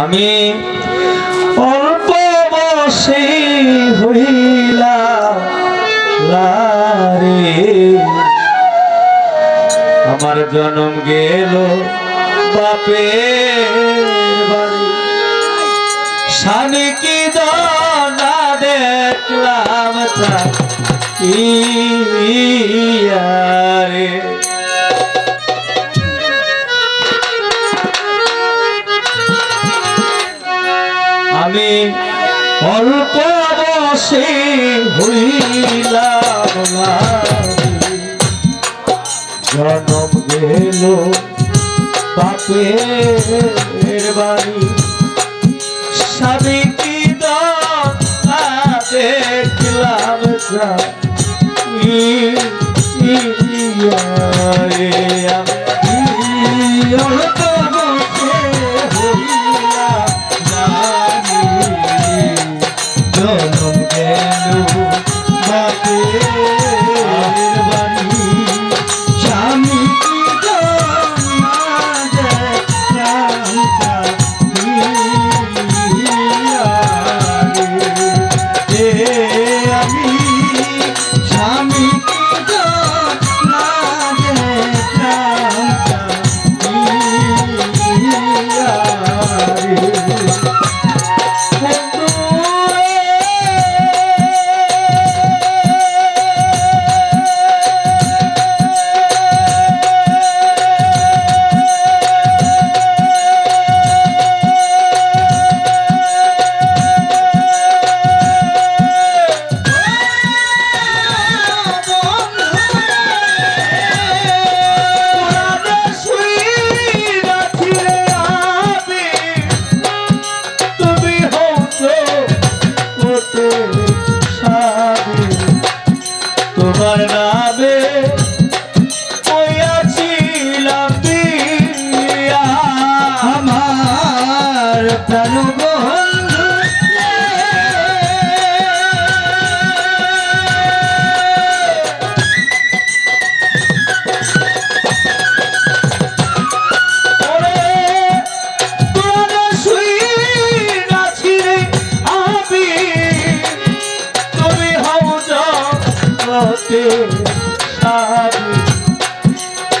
আমি অল্প বসে হইলা আমার জন্ম গেল বাপে বাড়ি। স্বামী কি দনা দেখলাম ইয়া রে আমি অল্প বসে হইলাম জনম গেল বাপের বাড়ি। স্বামী কি দেখলাম হতে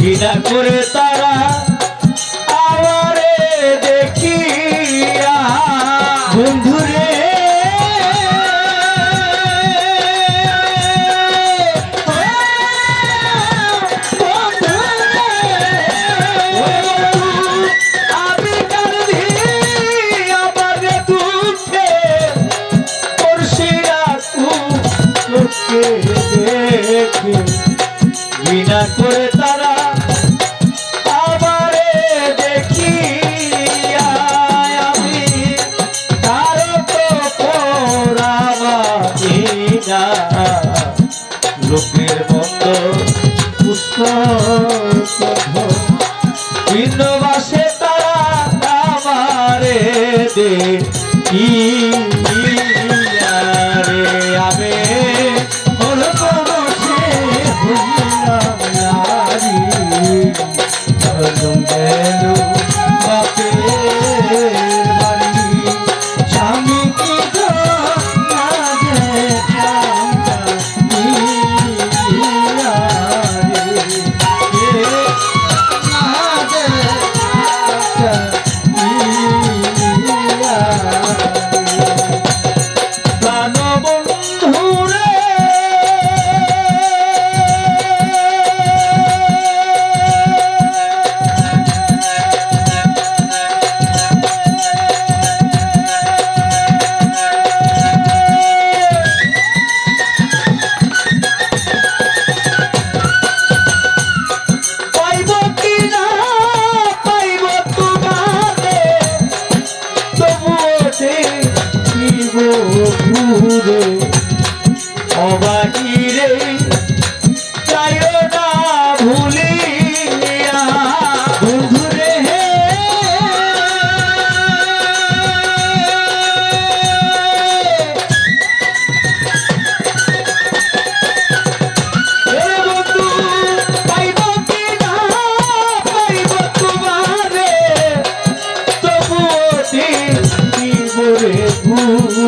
ঘৃণা করে তা কি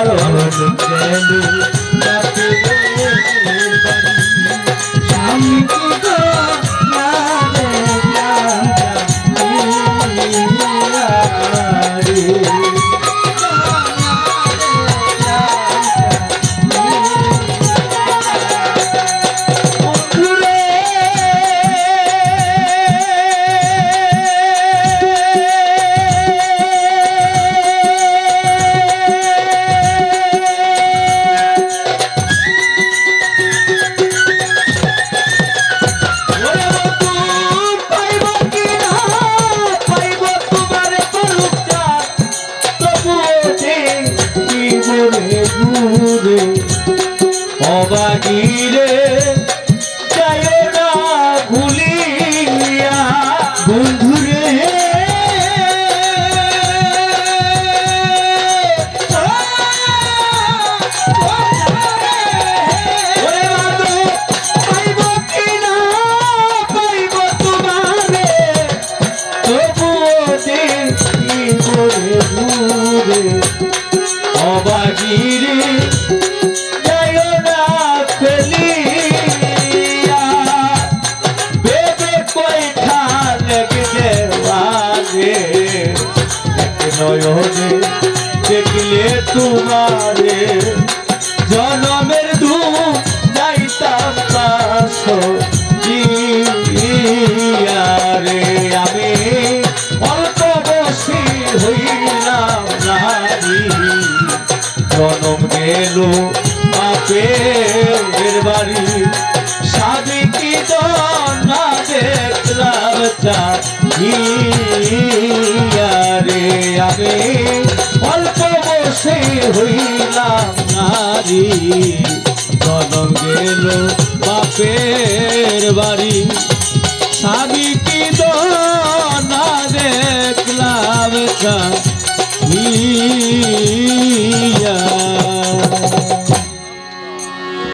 ভালো নয়নে দেখলে তোমারে। জনমের দু যাইতাম পাশ রে। আমি অল্প বসে হইলাম নারী। জনম গেল, বাপের বাড়ি। সাদি কি না দেখলাম রে আমি। অল্প বসে হইলাম নারী। জনম গেল, বাপের বাড়ি। সাদি কি না দেখলাম হি